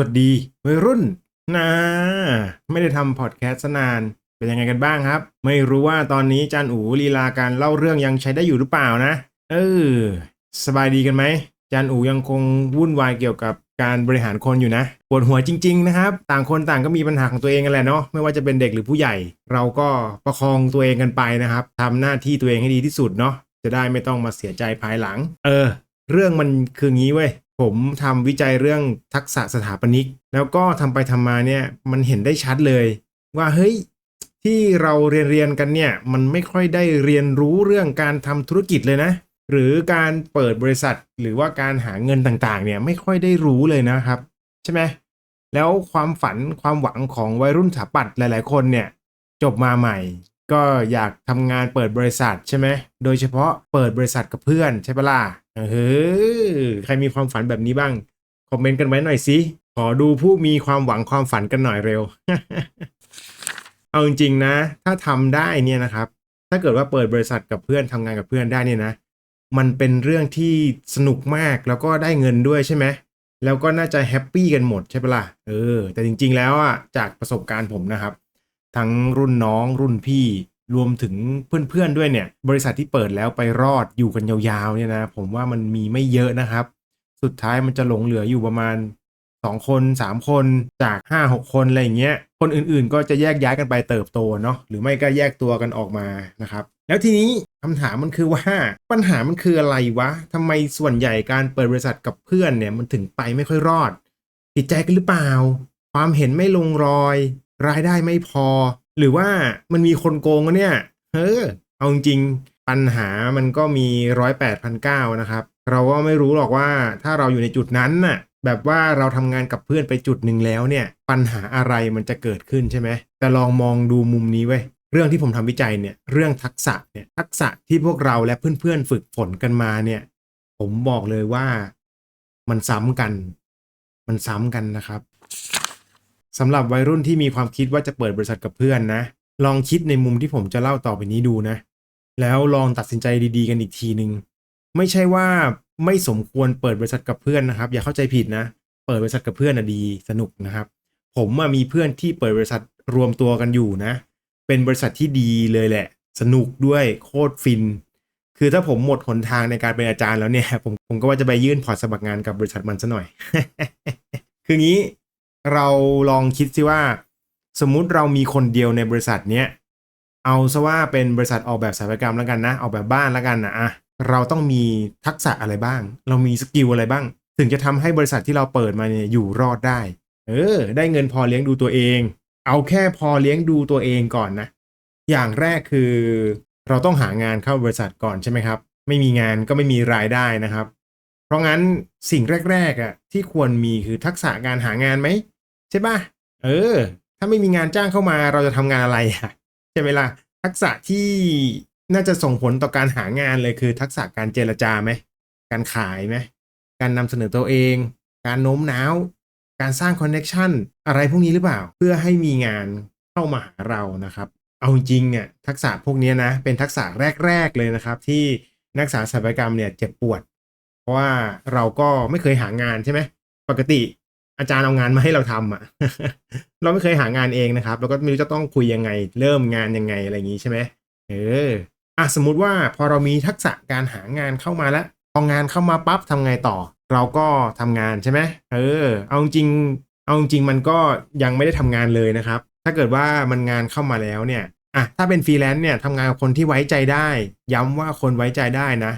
สวัสดีวัยรุ่นนะไม่ได้ทำพอดแคสต์นาน เป็นยังไงกันบ้างครับ ไม่รู้ว่าตอนนี้จานอูลีลาการเล่าเรื่องยังใช้ได้อยู่หรือเปล่านะ เออ สบายดีกันไหมจานอูยังคงวุ่นวายเกี่ยวกับการบริหารคนอยู่นะปวดหัวจริง ๆ นะครับ ต่างคนต่างก็มีปัญหาของตัวเองกันแหละเนาะไม่ว่าจะเป็นเด็กหรือผู้ใหญ่ เราก็ประคองตัวเองกันไปนะครับทำหน้าที่ตัวเองให้ดีที่สุดเนาะจะได้ไม่ต้องมาเสียใจภายหลัง เออ เรื่องมันคืองี้เว้ย ผมทำวิจัยเรื่องทักษะสถาปนิก แล้วก็ทำไปทำมาเนี่ยมันเห็นได้ชัดเลย ว่าเฮ้ยที่เราเรียนเรียนกันเนี่ยมันไม่ค่อยได้เรียนรู้เรื่องการทำธุรกิจเลยนะ หรือการเปิดบริษัทหรือว่าการหาเงินต่างๆ เนี่ยไม่ค่อยได้รู้เลยนะครับ ใช่ไหมแล้วความฝันความหวังของวัยรุ่นสถาปัตย์หลาย ๆ คนเนี่ยจบมาใหม่ ก็อยากทำงานเปิดบริษัทใช่ไหม โดยเฉพาะเปิดบริษัทกับเพื่อนใช่ปะล่ะเฮ้ยใครมีความฝันแบบนี้บ้าง คอมเมนต์กันไว้หน่อยสิขอดูผู้มีความหวังความฝันกันหน่อยเร็ว เอาจริงๆนะ ถ้าทำได้เนี่ยนะครับ ถ้าเกิดว่าเปิดบริษัทกับเพื่อนทำงานกับเพื่อนได้เนี่ยนะ มันเป็นเรื่องที่สนุกมากแล้วก็ได้เงินด้วยใช่ไหมแล้วก็น่าจะแฮปปี้กันหมดใช่ปะล่ะ เออ แต่จริง ๆ แล้วอะ จากประสบการณ์ผมนะครับ ทั้งรุ่นน้องรุ่นพี่รวมถึงเพื่อนๆด้วยเนี่ย บริษัทที่เปิดแล้วไปรอดอยู่กันยาวๆเนี่ยนะผมว่ามันมีไม่เยอะนะครับ สุดท้ายมันจะหลงเหลืออยู่ประมาณ 2 คน 3 คนจาก 5 6 คนอะไรอย่างเงี้ยคนอื่นๆก็จะแยกย้ายกันไปเติบโตเนาะหรือไม่ก็แยกตัวกันออกมานะครับ แล้วทีนี้คำถามมันคือว่าปัญหามันคืออะไรวะทำไมส่วนใหญ่การเปิดบริษัทกับเพื่อนเนี่ยมันถึงไปไม่ค่อยรอดผิดใจกันหรือเปล่า ความเห็นไม่ลงรอย รายได้ไม่พอ หรือว่ามันมีคนโกงวะเนี่ยเฮ้อเอาจริงปัญหามันก็มีร้อยแปดพันเก้านะครับ เราก็ไม่รู้หรอกว่าถ้าเราอยู่ในจุดนั้นน่ะแบบว่าเราทำงานกับเพื่อนไปจุดหนึ่งแล้วเนี่ย ปัญหาอะไรมันจะเกิดขึ้นใช่ไหมแต่ลองมองดูมุมนี้เว้ยเรื่องที่ผมทำวิจัยเนี่ยเรื่องทักษะเนี่ยทักษะที่พวกเราและเพื่อนๆฝึกฝนกันมาเนี่ย ผมบอกเลยว่ามันซ้ำกัน มันซ้ำกันนะครับ สำหรับวัยรุ่นที่มีความคิดว่าจะเปิดบริษัทกับเพื่อนนะ ลองคิดในมุมที่ผมจะเล่าต่อไปนี้ดูนะ แล้วลองตัดสินใจดีๆ กันอีกทีหนึ่งไม่ใช่ว่าไม่สมควรเปิดบริษัทกับเพื่อนนะครับ อย่าเข้าใจผิดนะ เปิดบริษัทกับเพื่อนนะดีสนุกนะครับ ผมมีเพื่อนที่เปิดบริษัทรวมตัวกันอยู่นะ เป็นบริษัทที่ดีเลยแหละ สนุกด้วยโคตรฟิน คือถ้าผมหมดหนทางในการเป็นอาจารย์แล้วเนี่ย ผมผมก็ว่าจะไปยื่นพอร์ตสมัครงานกับบริษัทมันซะหน่อย คืองี้ เราลองคิดสิว่า สมมุติเรามีคนเดียวในบริษัทเนี้ยเอาซะว่าเป็นบริษัทออกแบบสถาปัตยกรรมแล้วกันนะออกแบบบ้านแล้วกันนะอะเราต้องมีทักษะอะไรบ้าง เรามีสกิลอะไรบ้าง ถึงจะทำให้บริษัทที่เราเปิดมาเนี่ยอยู่รอดได้ เออ ได้เงินพอเลี้ยงดูตัวเอง เอาแค่พอเลี้ยงดูตัวเองก่อนนะ อย่างแรกคือ เราต้องหางานเข้าบริษัทก่อนใช่ไหมครับ ไม่มีงานก็ไม่มีรายได้นะครับ เพราะงั้นสิ่งแรกๆอะที่ควรมีคือทักษะการหางานไหม ใช่ป่ะเออ ถ้าไม่มีงานจ้างเข้ามาเราจะทำงานอะไรอะใช่ไหมล่ะทักษะที่น่าจะส่งผลต่อการหางานเลยคือ ทักษะการเจรจาไหมการขายไหมการนำเสนอตัวเอง การโน้มน้าว การสร้างคอนเน็ชันอะไรพวกนี้หรือเปล่า เพื่อให้มีงานเข้ามาหาเรานะครับ เอาจริงเนี่ยทักษะพวกนี้นะ เป็นทักษะแรก ๆ เลยนะครับ ที่นักศึกษาสถาปัตยกรรมเนี่ยเจ็บปวด เพราะว่าเราก็ไม่เคยหางานใช่ไหมปกติ อาจารย์เอางานมาให้เราทำอะ เราไม่เคยหางานเองนะครับ แล้วก็ไม่รู้จะต้องคุยยังไง เริ่มงานยังไงอะไรอย่างนี้ใช่ไหมเอออะสมมุติว่าพอเรามีทักษะการหางานเข้ามาแล้วพองานเข้ามาปั๊บทำไงต่อ เราก็ทำงานใช่ไหมเออ เอาจริง เอาจริงมันก็ยังไม่ได้ทำงานเลยนะครับ ถ้าเกิดว่ามันงานเข้ามาแล้วเนี่ยอะถ้าเป็นฟรีแลนซ์เนี่ยทำงานกับคนที่ไว้ใจได้ ย้ำว่าคนไว้ใจได้นะ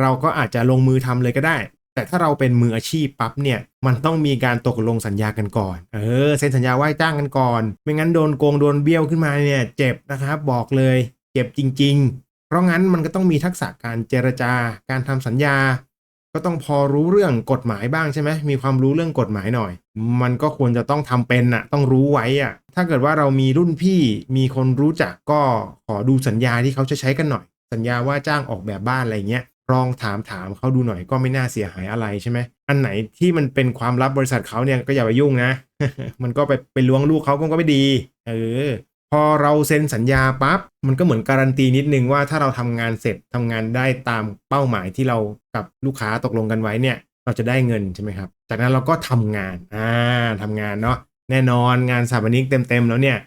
เราก็อาจจะลงมือทำเลยก็ได้ แต่ถ้าเราเป็นมืออาชีพปั๊บเนี่ยมันต้องมีการตกลงสัญญากันก่อน เออเซ็นสัญญาว่าจ้างกันก่อน ไม่งั้นโดนโกงโดนเบี้ยวขึ้นมาเนี่ยเจ็บนะครับบอกเลยเจ็บจริง ๆ เพราะงั้นมันก็ต้องมีทักษะการเจรจาการทำสัญญา ก็ต้องพอรู้เรื่องกฎหมายบ้างใช่ไหมมีความรู้เรื่องกฎหมายหน่อย มันก็ควรจะต้องทำเป็นน่ะต้องรู้ไว้อะถ้าเกิดว่าเรามีรุ่นพี่มีคนรู้จักก็ขอดูสัญญาที่เขาจะใช้กันหน่อย สัญญาว่าจ้างออกแบบบ้านอะไรเงี้ย ลองถามถามเขาดูหน่อยก็ไม่น่าเสียหายอะไรใช่ไหมอันไหนที่มันเป็นความลับบริษัทเขาเนี่ยก็อย่าไปยุ่งนะ มันก็ไปไปล้วงลูกเขาก็ไม่ดีเออพอเราเซ็นสัญญาปั๊บมันก็เหมือนการันตีนิดนึงว่าถ้าเราทำงานเสร็จทำงานได้ตามเป้าหมายที่เรากับลูกค้าตกลงกันไว้เนี่ย เราจะได้เงินใช่ไหมครับ จากนั้นเราก็ทำงานอ่าทำงานเนาะแน่นอนงานสถาปนิกเต็มๆแล้วเนี่ย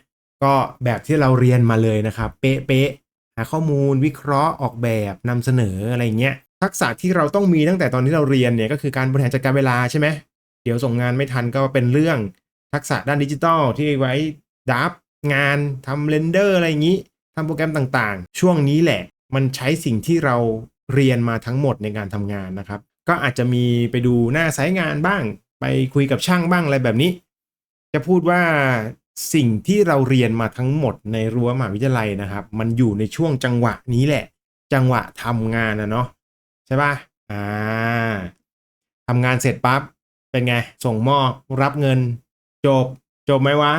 ก็แบบที่เราเรียนมาเลยนะครับ เป๊ะ หาข้อมูลวิเคราะห์ออกแบบนำเสนออะไรเงี้ยทักษะที่เราต้องมีตั้งแต่ตอนที่เราเรียนเนี่ยก็คือการบริหารจัดการเวลาใช่ไหมเดี๋ยวส่งงานไม่ทันก็เป็นเรื่องทักษะด้านดิจิทัลที่ไว้ดับงานทำเรนเดอร์อะไรอย่างนี้ทำโปรแกรมต่างๆ ช่วงนี้แหละ มันใช้สิ่งที่เราเรียนมาทั้งหมดในการทำงานนะครับ ก็อาจจะมีไปดูหน้าไซต์งานบ้าง ไปคุยกับช่างบ้างอะไรแบบนี้ จะพูดว่า สิ่งที่เราเรียนมาทั้งหมดในรั้วมหาวิทยาลัยนะครับ มันอยู่ในช่วงจังหวะนี้แหละ จังหวะทำงานนะเนาะใช่ปะอ่าทำงานเสร็จปั๊บเป็นไง ส่งมอบรับเงิน จบจบไหมวะ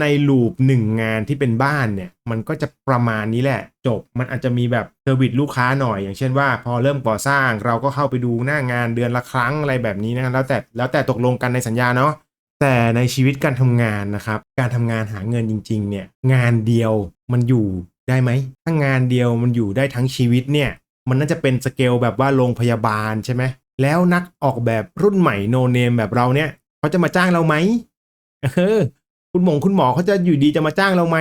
ในลูปหนึ่งงานที่เป็นบ้านเนี่ย มันก็จะประมาณนี้แหละ จบมันอาจจะมีแบบเซอร์วิสลูกค้าหน่อยอย่างเช่นว่า พอเริ่มก่อสร้างเราก็เข้าไปดูหน้างานเดือนละครั้งอะไรแบบนี้นะแล้วแต่แล้วแต่ตกลงกันในสัญญาเนาะ แต่ในชีวิตการทำงานนะครับ การทำงานหาเงินจริง ๆ เนี่ยงานเดียวมันอยู่ได้ไหมถ้างานเดียวมันอยู่ได้ทั้งชีวิตเนี่ย มันน่าจะเป็นสเกลแบบว่าโรงพยาบาลใช่ไหมแล้วนักออกแบบรุ่นใหม่โนเนมแบบเราเนี่ยเขาจะมาจ้างเราไหมเออคุณหมงคุณหมอเขาจะอยู่ดีจะมาจ้างเราไหม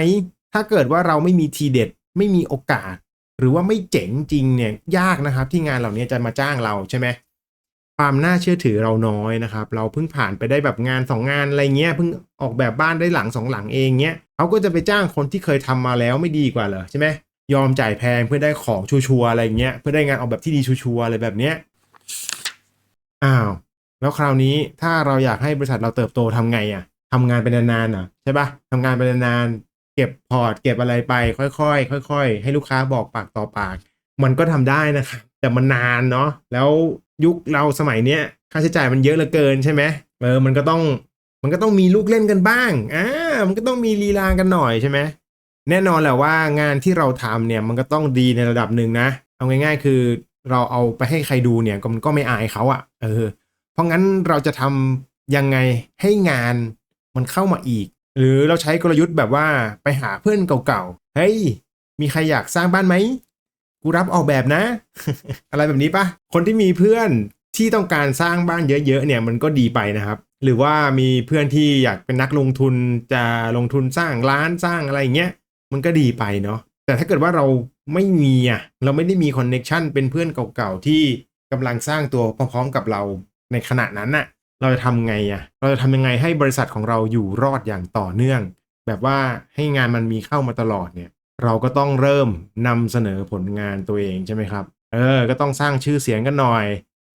ถ้าเกิดว่าเราไม่มีทีเด็ดไม่มีโอกาส หรือว่าไม่เจ๋งจริงเนี่ยยากนะครับที่งานเหล่านี้จะมาจ้างเราใช่ไหม ความน่าเชื่อถือเราน้อยนะครับ เราเพิ่งผ่านไปได้แบบงานสองงานอะไรเงี้ยเพิ่งออกแบบบ้านได้หลังสองหลังเองเงี้ยเขาก็จะไปจ้างคนที่เคยทำมาแล้วไม่ดีกว่าเหรอใช่ไหมยอมจ่ายแพงเพื่อได้ของชัวร์ๆอะไรเงี้ยเพื่อได้งานออกแบบที่ดีชัวร์ๆอะไรแบบเนี้ยอ้าวแล้วคราวนี้ถ้าเราอยากให้บริษัทเราเติบโตทำไงอะ่ะทำงานเป็นนานๆอะใช่ปะทำงานเป็นนานๆเก็บพอร์ตเก็บอะไรไป ค่อยๆค่อย ๆ ให้ลูกค้าบอกปากต่อปาก มันก็ทำได้นะครับแต่มันนานเนาะแล้ว ยุคเราสมัยเนี้ยค่าใช้จ่ายมันเยอะเหลือเกินใช่ไหมเออมันก็ต้องมันก็ต้องมีลูกเล่นกันบ้างอ่ามันก็ต้องมีลีลากันหน่อยใช่ไหมแน่นอนแหละว่างานที่เราทำเนี่ยมันก็ต้องดีในระดับหนึ่งนะ เอาง่ายๆ คือเราเอาไปให้ใครดูเนี่ยก็มันก็ไม่อายเขาอะ่ะเออเพราะงั้นเราจะทำยังไงให้งานมันเข้ามาอีก หรือเราใช้กลยุทธ์แบบว่าไปหาเพื่อนเก่าๆเฮ้ยมีใครอยากสร้างบ้านไหม กูรับออกแบบนะ อะไรแบบนี้ปะคนที่มีเพื่อนที่ต้องการสร้างบ้านเยอะๆเนี่ยมันก็ดีไปนะครับ หรือว่ามีเพื่อนที่อยากเป็นนักลงทุนจะลงทุนสร้างร้านสร้างอะไรอย่างเงี้ยมันก็ดีไปเนาะแต่ถ้าเกิดว่าเราไม่มีอะเราไม่ได้มีคอนเน็ชันเป็นเพื่อนเก่าๆที่กำลังสร้างตัวพร้อมๆกับเราในขณะนั้นน่ะเราจะทำไงอะเราจะทำยังไงให้บริษัทของเราอยู่รอดอย่างต่อเนื่อง แบบว่าให้งานมันมีเข้ามาตลอดเนี่ย เราก็ต้องเริ่มนำเสนอผลงานตัวเองใช่ไหมครับ เออ ก็ต้องสร้างชื่อเสียงกันหน่อย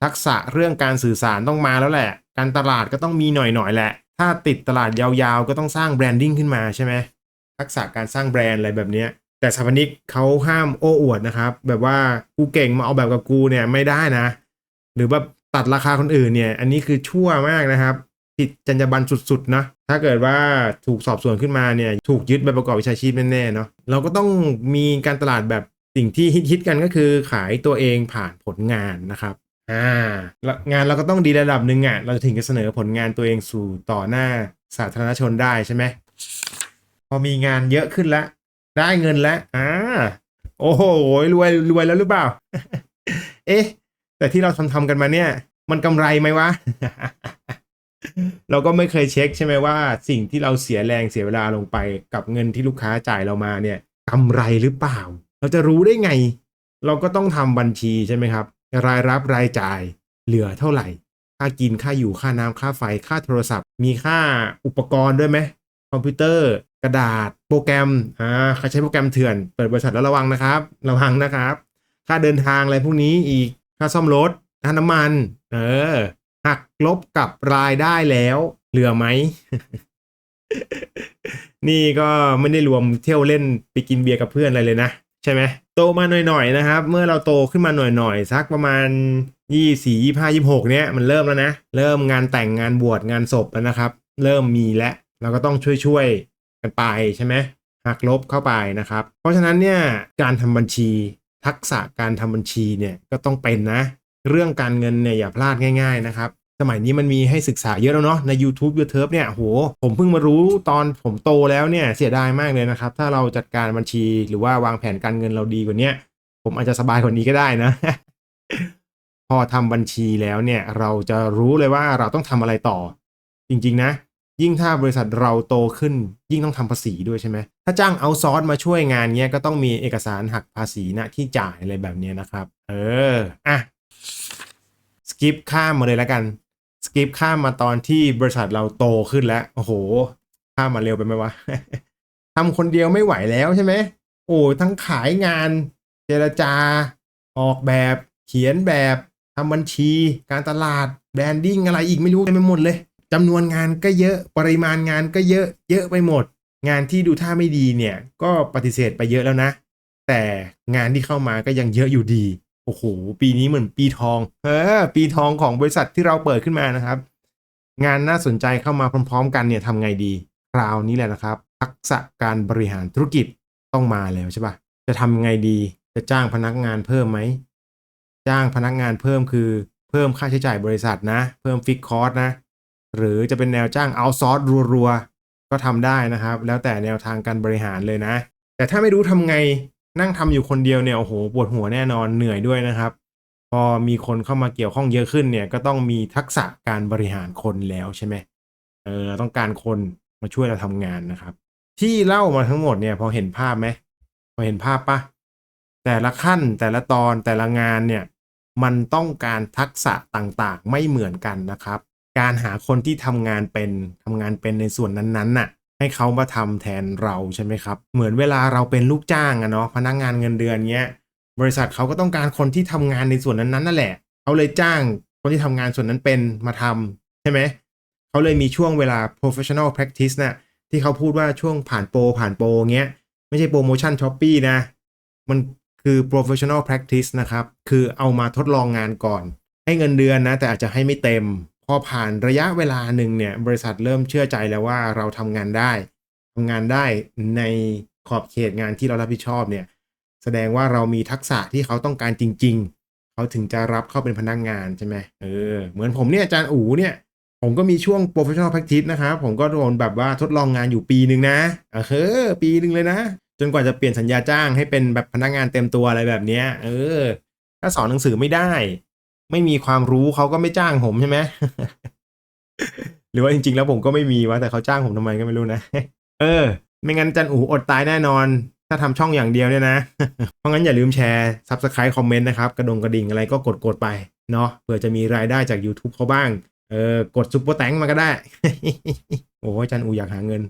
ทักษะเรื่องการสื่อสารต้องมาแล้วแหละ การตลาดก็ต้องมีหน่อยๆแหละ ถ้าติดตลาดยาวๆ ก็ต้องสร้างแบรนดิ้งขึ้นมาใช่ไหมทักษะการสร้างแบรนด์อะไรแบบนี้แต่สถาปนิกเขาห้ามโอ้อวดนะครับ แบบว่ากูเก่งมาเอาแบบกับกูเนี่ยไม่ได้นะ หรือแบบตัดราคาคนอื่นเนี่ย อันนี้คือชั่วมากนะครับ ผิดจรรยาบรรณสุดๆนะถ้าเกิดว่าถูกสอบสวนขึ้นมาเนี่ยถูกยึดใบประกอบวิชาชีพแน่ๆเนาะเราก็ต้องมีการตลาดแบบสิ่งที่ฮิตๆกันก็คือขายตัวเองผ่านผลงานนะครับอ่างานเราก็ต้องดีระดับหนึ่งอะเราถึงจะเสนอผลงานตัวเองสู่ต่อหน้าสาธารณชนได้ใช่ไหมพอมีงานเยอะขึ้นแล้วได้เงินแล้วอ่าโอ้โหรวยรวยแล้วหรือเปล่า เอ๊ะ แต่ที่เราทำทำกันมาเนี่ย มันกำไรไหมวะ เราก็ไม่เคยเช็คใช่ไหมว่า สิ่งที่เราเสียแรงเสียเวลาลงไปกับเงินที่ลูกค้าจ่ายเรามาเนี่ยกำไรหรือเปล่า เราจะรู้ได้ไง เราก็ต้องทำบัญชีใช่ไหมครับ รายรับรายจ่ายเหลือเท่าไหร่ ค่ากินค่าอยู่ค่าน้ำค่าไฟค่าโทรศัพท์ มีค่าอุปกรณ์ด้วยไหมคอมพิวเตอร์กระดาษ โปรแกรมอ่าใครใช้โปรแกรมเถื่อนเปิดบริษัทแล้วระวังนะครับ ระวังนะครับ ค่าเดินทางอะไรพวกนี้อีกค่าซ่อมรถค่าน้ำมัน เออ หักลบกับรายได้แล้ว เหลือไหม นี่ก็ไม่ได้รวมเที่ยวเล่นไปกินเบียร์กับเพื่อนอะไรเลยนะ ใช่ไหมโตมาหน่อยๆนะครับ เมื่อเราโตขึ้นมาหน่อยๆสักประมาณยี่สี่ยี่ห้ายี่หกเนี้ยมันเริ่มแล้วนะ เริ่มงานแต่งงานบวชงานศพแล้วนะครับ เริ่มมีแล้วเราก็ต้องช่วยๆกันไปใช่ไหมหักลบเข้าไปนะครับ เพราะฉะนั้นเนี่ยการทำบัญชีทักษะการทำบัญชีเนี่ยก็ต้องเป็นนะ เรื่องการเงินเนี่ยอย่าพลาดง่าย ๆ นะครับสมัยนี้มันมีให้ศึกษาเยอะแล้วเนาะใน YouTube YouTube เนี่ยโหผมเพิ่งมารู้ตอนผมโตแล้วเนี่ยเสียดายมากเลยนะครับ ถ้าเราจัดการบัญชีหรือว่าวางแผนการเงินเราดีกว่านี้ผมอาจจะสบายกว่านี้ก็ได้นะ พอทำบัญชีแล้วเนี่ยเราจะรู้เลยว่าเราต้องทำอะไรต่อ จริงๆนะ ยิ่งถ้าบริษัทเราโตขึ้น ยิ่งต้องทำภาษีด้วยใช่ไหมถ้าจ้างเอาซอร์สมาช่วยงานเนี้ยก็ต้องมีเอกสารหักภาษีณที่จ่ายอะไรแบบเนี้ยนะครับ เอออะ กิปข้ามมาเลยแล้วกันสกิปข้ามมาตอนที่บริษัทเราโตขึ้นแล้ว โอ้โห ข้ามมาเร็วไปไหมวะทำคนเดียวไม่ไหวแล้วใช่ไหมโอ้ทั้งขายงาน เจรจา ออกแบบ เขียนแบบทำบัญชี การตลาดแบรนดิ้งอะไรอีกไม่รู้เต็มไปหมดเลยจำนวนงานก็เยอะปริมาณงานก็เยอะ เยอะไปหมด งานที่ดูท่าไม่ดีเนี่ย ก็ปฏิเสธไปเยอะแล้วนะ แต่งานที่เข้ามาก็ยังเยอะอยู่ดี อ้โห ปีนี้เหมือนปีทอง เออ ปีทองของบริษัทที่เราเปิดขึ้นมานะครับ งานน่าสนใจเข้ามาพร้อม ๆ กันเนี่ยทำไงดี คราวนี้แหละนะครับ ทักษะการบริหารธุรกิจต้องมาแล้วใช่ปะจะทำไงดี จะจ้างพนักงานเพิ่มไหม จ้างพนักงานเพิ่มคือ เพิ่มค่าใช้จ่ายบริษัทนะ เพิ่มฟิกคอร์สนะ หรือจะเป็นแนวจ้างเอาซอร์สรัวๆ ก็ทำได้นะครับ แล้วแต่แนวทางการบริหารเลยนะ แต่ถ้าไม่รู้ทำไง นั่งทำอยู่คนเดียวเนี่ยโอ้โหปวดหัวแน่นอนเหนื่อยด้วยนะครับ พอมีคนเข้ามาเกี่ยวข้องเยอะขึ้นเนี่ยก็ต้องมีทักษะการบริหารคนแล้วใช่ไหมเออเราต้องการคนมาช่วยเราทำงานนะครับ ที่เล่ามาทั้งหมดเนี่ยพอเห็นภาพไหมพอเห็นภาพปะแต่ละขั้นแต่ละตอนแต่ละงานเนี่ยมันต้องการทักษะต่างๆ ไม่เหมือนกันนะครับ การหาคนที่ทำงานเป็นทำงานเป็นในส่วนนั้นๆน่ะ ให้เขามาทำแทนเราใช่ไหมครับ เหมือนเวลาเราเป็นลูกจ้างอะเนาะพนักงานเงินเดือนเงี้ย บริษัทเขาก็ต้องการคนที่ทำงานในส่วนนั้นๆนั่นแหละเขาเลยจ้างคนที่ทำงานส่วนนั้นเป็นมาทำใช่ไหมเขาเลยมีช่วงเวลา professional practice น่ะที่เขาพูดว่าช่วงผ่านโปรผ่านโปรเงี้ย ไม่ใช่โปรโมชั่นช้อปปี้นะ มันคือ professional practice นะครับ คือเอามาทดลองงานก่อน ให้เงินเดือนนะ แต่อาจจะให้ไม่เต็ม อผ่านระยะเวลาหนึ่งเนี่ยบริษัทเริ่มเชื่อใจแล้วว่าเราทำงานได้ทำงานได้ในขอบเขตงานที่เรารับผิดชอบเนี่ยแสดงว่าเรามีทักษะที่เขาต้องการจริง ๆ เขาถึงจะรับเข้าเป็นพนักงงานใช่ไหมเออเหมือนผมเนี่ยอาจารย์อู๋เนี่ย ผมก็มีช่วง professional practice นะครับ ผมก็โดนแบบว่าทดลองงานอยู่ปีหนึ่งนะเออเฮ้อปีหนึ่งเลยนะ จนกว่าจะเปลี่ยนสัญญาจ้างให้เป็นแบบพนักงานเต็มตัวอะไรแบบเนี้ย เออ ถ้าสอนหนังสือไม่ได้ ไม่มีความรู้เขาก็ไม่จ้างผมใช่ไหมหรือว่าจริง ๆ แล้วผมก็ไม่มีวะแต่เขาจ้างผมทำไมก็ไม่รู้นะ เออ ไม่งั้นจันอูอดตายแน่นอน ถ้าทำช่องอย่างเดียวเนี่ยนะ เพราะงั้นอย่าลืมแชร์ Subscribe คอมเมนต์นะครับ กระดงกระดิ่งอะไรก็กดกดไปเนาะเผื่อจะมีรายได้จาก YouTube เขาบ้าง เออกดซุปเปอร์แตงมาก็ได้ โอ้จันอูอยากหาเงิน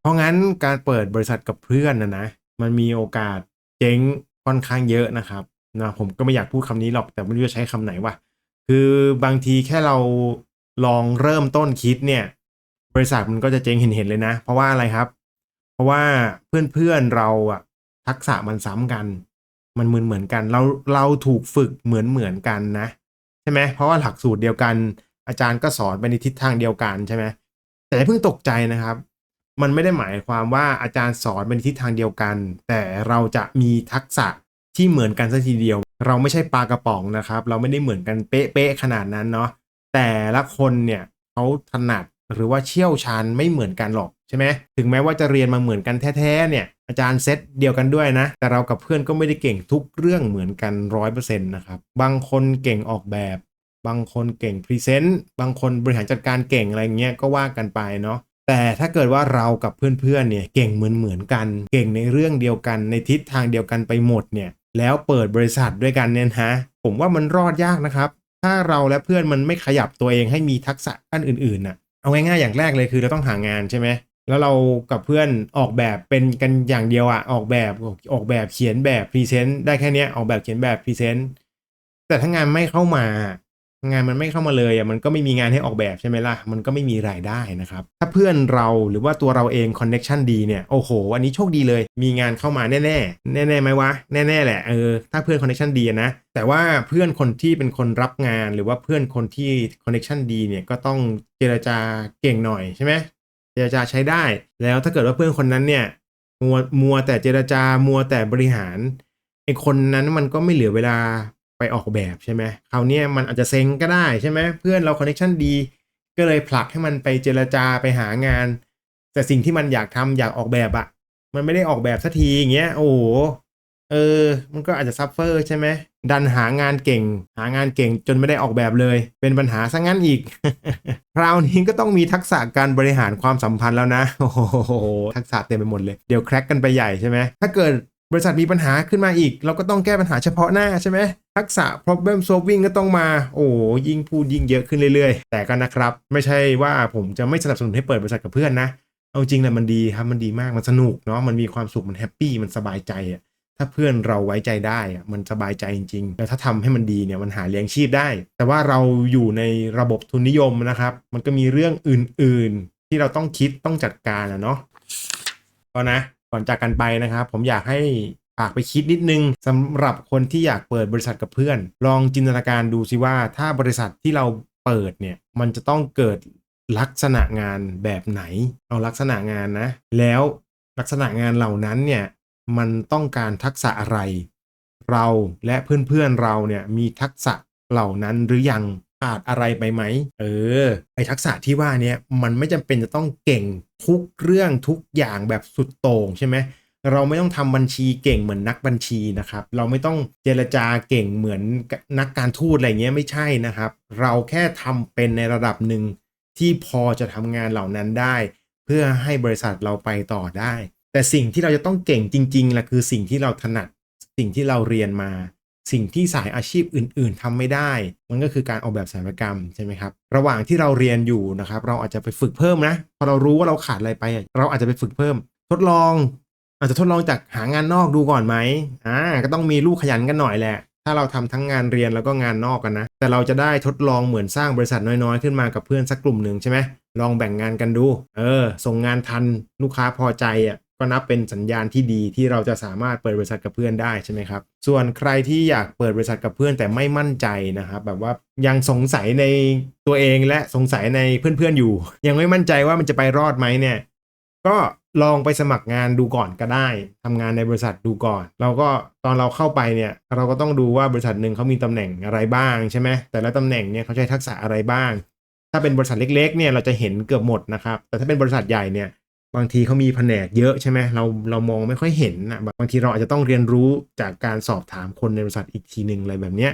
เพราะงั้นการเปิดบริษัทกับเพื่อนนะนะมันมีโอกาสเจ๊งค่อนข้างเยอะนะครับ นะผมก็ไม่อยากพูดคำนี้หรอกแต่ไม่รู้จะใช้คำไหนวะคือบางทีแค่เราลองเริ่มต้นคิดเนี่ย บริษัทมันก็จะเจ๊งเห็นๆเลยนะ เพราะว่าอะไรครับ เพราะว่าเพื่อนๆเราอะทักษะมันซ้ำกัน มันเหมือนเหมือนกัน เราเราถูกฝึกเหมือนเหมือนกันนะใช่ไหมเพราะว่าหลักสูตรเดียวกัน อาจารย์ก็สอนไปในทิศทางเดียวกันใช่ไหมแต่เพิ่งตกใจนะครับ มันไม่ได้หมายความว่าอาจารย์สอนเป็นทิศทางเดียวกัน แต่เราจะมีทักษะ ที่เหมือนกันซะทีเดียว เราไม่ใช่ปลากระป๋องนะครับ เราไม่ได้เหมือนกันเป๊ะๆขนาดนั้นเนาะแต่ละคนเนี่ยเขาถนัดหรือว่าเชี่ยวชาญไม่เหมือนกันหรอกใช่ไหมถึงแม้ว่าจะเรียนมาเหมือนกันแท้ๆเนี่ยอาจารย์เซตเดียวกันด้วยนะ แต่เรากับเพื่อนก็ไม่ได้เก่งทุกเรื่องเหมือนกันร้อยเปอร์เซ็นต์นะครับบางคนเก่งออกแบบ บางคนเก่งพรีเซนต์บางคนบริหารจัดการเก่งอะไรเงี้ยก็ว่ากันไปเนาะแต่ถ้าเกิดว่าเรากับเพื่อนๆเนี่ยเก่งเหมือนเหมือนๆกัน เก่งในเรื่องเดียวกันในทิศทางเดียวกันไปหมดเนี่ย แล้วเปิดบริษัทด้วยกันเนี่ยฮะผมว่ามันรอดยากนะครับ ถ้าเราและเพื่อนมันไม่ขยับตัวเองให้มีทักษะด้านอื่นๆน่ะเอาง่ายๆอย่างแรกเลยคือเราต้องหางานใช่ไหมแล้วเรากับเพื่อนออกแบบเป็นกันอย่างเดียวอะออกแบบออกแบบเขียนแบบพรีเซนต์ได้แค่นี้ออกแบบเขียนแบบพรีเซนต์แต่ถ้างานไม่เข้ามา งานมันไม่เข้ามาเลยอะมันก็ไม่มีงานให้ออกแบบใช่ไหมล่ะ มันก็ไม่มีรายได้นะครับ ถ้าเพื่อนเราหรือว่าตัวเราเองคอนเน็ชันดีเนี่ยโอ้โหอันนี้โชคดีเลย มีงานเข้ามาแน่ๆแน่ๆไหมวะแน่ๆแหละเออถ้าเพื่อนคอนเน็ชันดีนะแต่ว่าเพื่อนคนที่เป็นคนรับงานหรือว่าเพื่อนคนที่คอนเน็ชันดีเนี่ยก็ต้องเจรจาเก่งหน่อยใช่ไหมเจรจาใช้ได้ แล้วถ้าเกิดว่าเพื่อนคนนั้นเนี่ยมัวมัวแต่เจรจามัวแต่บริหารไอคนนั้นมันก็ไม่เหลือเวลา ไปออกแบบใช่ไหมคราวนี้มันอาจจะเซ็งก็ได้ใช่ไหมเพื่อนเราคอนเนคชันดี ก็เลยผลักให้มันไปเจรจาไปหางาน แต่สิ่งที่มันอยากทำอยากออกแบบอะมันไม่ได้ออกแบบสักทีอย่างเงี้ยโอ้โหเออ มันก็อาจจะซัฟเฟอร์ใช่ไหมดันหางานเก่ง หางานเก่งจนไม่ได้ออกแบบเลย เป็นปัญหาซะงั้นอีก คราวนี้ก็ต้องมีทักษะการบริหารความสัมพันธ์แล้วนะ โอ้โห ทักษะเต็มไปหมดเลย เดี๋ยวแคร็กกันไปใหญ่ใช่ไหม ถ้าเกิดบริษัทมีปัญหาขึ้นมาอีก เราก็ต้องแก้ปัญหาเฉพาะหน้าใช่ไหม ทักษะ problem solving ก็ต้องมา โอ้ยิ่งพูดยิ่งเยอะขึ้นเรื่อยๆ แต่ก็นะครับ ไม่ใช่ว่าผมจะไม่สนับสนุนให้เปิดบริษัทกับเพื่อนนะ เอาจริงนะมันดีครับ มันดีมาก มันสนุกเนาะ มันมีความสุข มันแฮปปี้ มันสบายใจอะถ้าเพื่อนเราไว้ใจได้อะมันสบายใจจริงๆ แล้วถ้าทำให้มันดีเนี่ย มันหาเลี้ยงชีพได้ แต่ว่าเราอยู่ในระบบทุนนิยมนะครับ มันก็มีเรื่องอื่น ๆ ที่เราต้องคิด ต้องจัดการอะเนาะ ก็นะ ก่อนจากกันไปนะครับ ผมอยากให้ ฝากไปคิดนิดนึงสำหรับคนที่อยากเปิดบริษัทกับเพื่อน ลองจินตนาการดูสิว่าถ้าบริษัทที่เราเปิดเนี่ยมันจะต้องเกิดลักษณะงานแบบไหน เอาลักษณะงานนะ แล้วลักษณะงานเหล่านั้นเนี่ยมันต้องการทักษะอะไร เราและเพื่อนๆเราเนี่ยมีทักษะเหล่านั้นหรือยังขาดอะไรไปไหม เออ ไอทักษะที่ว่าเนี่ยมันไม่จำเป็นจะต้องเก่งทุกเรื่องทุกอย่างแบบสุดโต่งใช่ไหม เราไม่ต้องทำบัญชีเก่งเหมือนนักบัญชีนะครับ เราไม่ต้องเจรจาเก่งเหมือนนักการทูตอะไรเงี้ยไม่ใช่นะครับ เราแค่ทำเป็นในระดับหนึ่งที่พอจะทำงานเหล่านั้นได้ เพื่อให้บริษัทเราไปต่อได้ แต่สิ่งที่เราจะต้องเก่งจริงๆแหละคือสิ่งที่เราถนัด สิ่งที่เราเรียนมา สิ่งที่สายอาชีพอื่น ๆทำไม่ได้ มันก็คือการออกแบบศิลปกรรมใช่ไหมครับระหว่างที่เราเรียนอยู่นะครับ เราอาจจะไปฝึกเพิ่มนะพอเรารู้ว่าเราขาดอะไรไป เราอาจจะไปฝึกเพิ่ม ทดลอง อาจจะทดลองจากหางานนอกดูก่อนไหมอ่าก็ต้องมีลูกขยันกันหน่อยแหละ ถ้าเราทำทั้งงานเรียนแล้วก็งานนอกกันนะ แต่เราจะได้ทดลองเหมือนสร้างบริษัทน้อยๆ ขึ้นมากับเพื่อนสักกลุ่มหนึ่งใช่ไหมลองแบ่งงานกันดู เออ ส่งงานทันลูกค้าพอใจอะก็นับเป็นสัญญาณที่ดีที่เราจะสามารถเปิดบริษัทกับเพื่อนได้ใช่ไหมครับ ส่วนใครที่อยากเปิดบริษัทกับเพื่อนแต่ไม่มั่นใจนะครับแบบว่ายังสงสัยในตัวเองและสงสัยในเพื่อนๆอยู่ ยังไม่มั่นใจว่ามันจะไปรอดไหมเนี่ย ก็ ลองไปสมัครงานดูก่อนก็ได้ทำงานในบริษัทดูก่อน เราก็ตอนเราเข้าไปเนี่ยเราก็ต้องดูว่าบริษัทหนึ่งเขามีตำแหน่งอะไรบ้างใช่ไหมแต่ละตำแหน่งเนี่ยเขาใช้ทักษะอะไรบ้าง ถ้าเป็นบริษัทเล็ก ๆ เนี่ยเราจะเห็นเกือบหมดนะครับ แต่ถ้าเป็นบริษัทใหญ่เนี่ยบางทีเขามีแผนกเยอะใช่ไหมเราเรามองไม่ค่อยเห็นนะบางทีเราอาจจะต้องเรียนรู้จากการสอบถามคนในบริษัทอีกทีหนึ่งอะไรแบบเนี้ย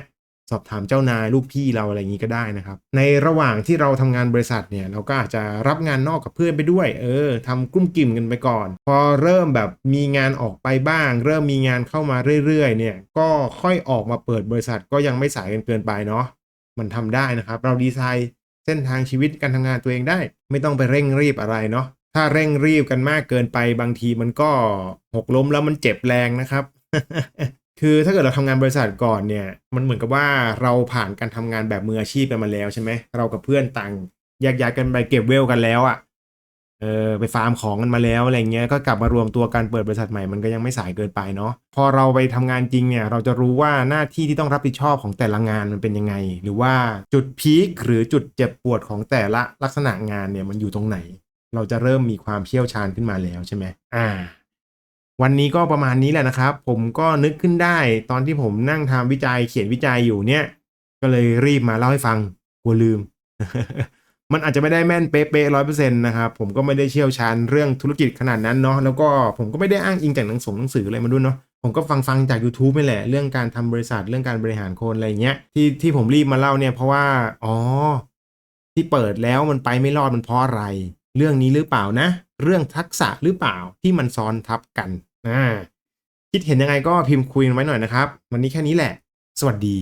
สอบถามเจ้านายลูกพี่เราอะไรอย่างนี้ก็ได้นะครับ ในระหว่างที่เราทำงานบริษัทเนี่ยเราก็อาจจะรับงานนอกกับเพื่อนไปด้วย เออทำกลุ้มกิ่มกันไปก่อน พอเริ่มแบบมีงานออกไปบ้าง เริ่มมีงานเข้ามาเรื่อยๆ เนี่ยก็ค่อยออกมาเปิดบริษัทก็ยังไม่สายกันเกินไปเนาะมันทำได้นะครับ เราดีไซน์เส้นทางชีวิตการทำงานตัวเองได้ ไม่ต้องไปเร่งรีบอะไรเนาะถ้าเร่งรีบกันมากเกินไปบางทีมันก็หกล้มแล้วมันเจ็บแรงนะครับ คือถ้าเกิดเราทำงานบริษัทก่อนเนี่ย มันเหมือนกับว่าเราผ่านการทำงานแบบมืออาชีพกันมาแล้วใช่ไหมเรากับเพื่อนต่างแยกย้ายกันไปเก็บเวลกันแล้วอะ่ะเออไปฟาร์มของกันมาแล้วอะไรเงี้ยก็กลับมารวมตัวกันเปิดบริษัทใหม่มันก็ยังไม่สายเกินไปเนาะพอเราไปทำงานจริงเนี่ย เราจะรู้ว่าหน้าที่ที่ต้องรับผิดชอบของแต่ละงานมันเป็นยังไง หรือว่าจุดพีคหรือจุดเจ็บปวดของแต่ละลักษณะงานเนี่ยมันอยู่ตรงไหน เราจะเริ่มมีความเชี่ยวชาญขึ้นมาแล้วใช่ไหมอ่า วันนี้ก็ประมาณนี้แหละนะครับ ผมก็นึกขึ้นได้ตอนที่ผมนั่งทำวิจัยเขียนวิจัยอยู่เนี่ย ก็เลยรีบมาเล่าให้ฟังกลัวลืม มันอาจจะไม่ได้แม่นเป๊ะๆร้อยเปอร์เซ็นต์นะครับผมก็ไม่ได้เชี่ยวชาญเรื่องธุรกิจขนาดนั้นเนาะแล้วก็ผมก็ไม่ได้อ้างอิงจากหนังสือหนังสืออะไรมาด้วยเนาะผมก็ฟังฟังจาก YouTube นี่แหละ เรื่องการทำบริษัทเรื่องการบริหารคนอะไรเงี้ยที่ที่ผมรีบมาเล่าเนี่ยเพราะว่า อ๋อ ที่เปิดแล้วมันไปไม่รอดมันเพราะอะไร เรื่องนี้หรือเปล่านะ เรื่องทักษะหรือเปล่าที่มันซ้อนทับกัน อ่าคิดเห็นยังไงก็พิมพ์คุยกันไว้หน่อยนะครับ วันนี้แค่นี้แหละ สวัสดี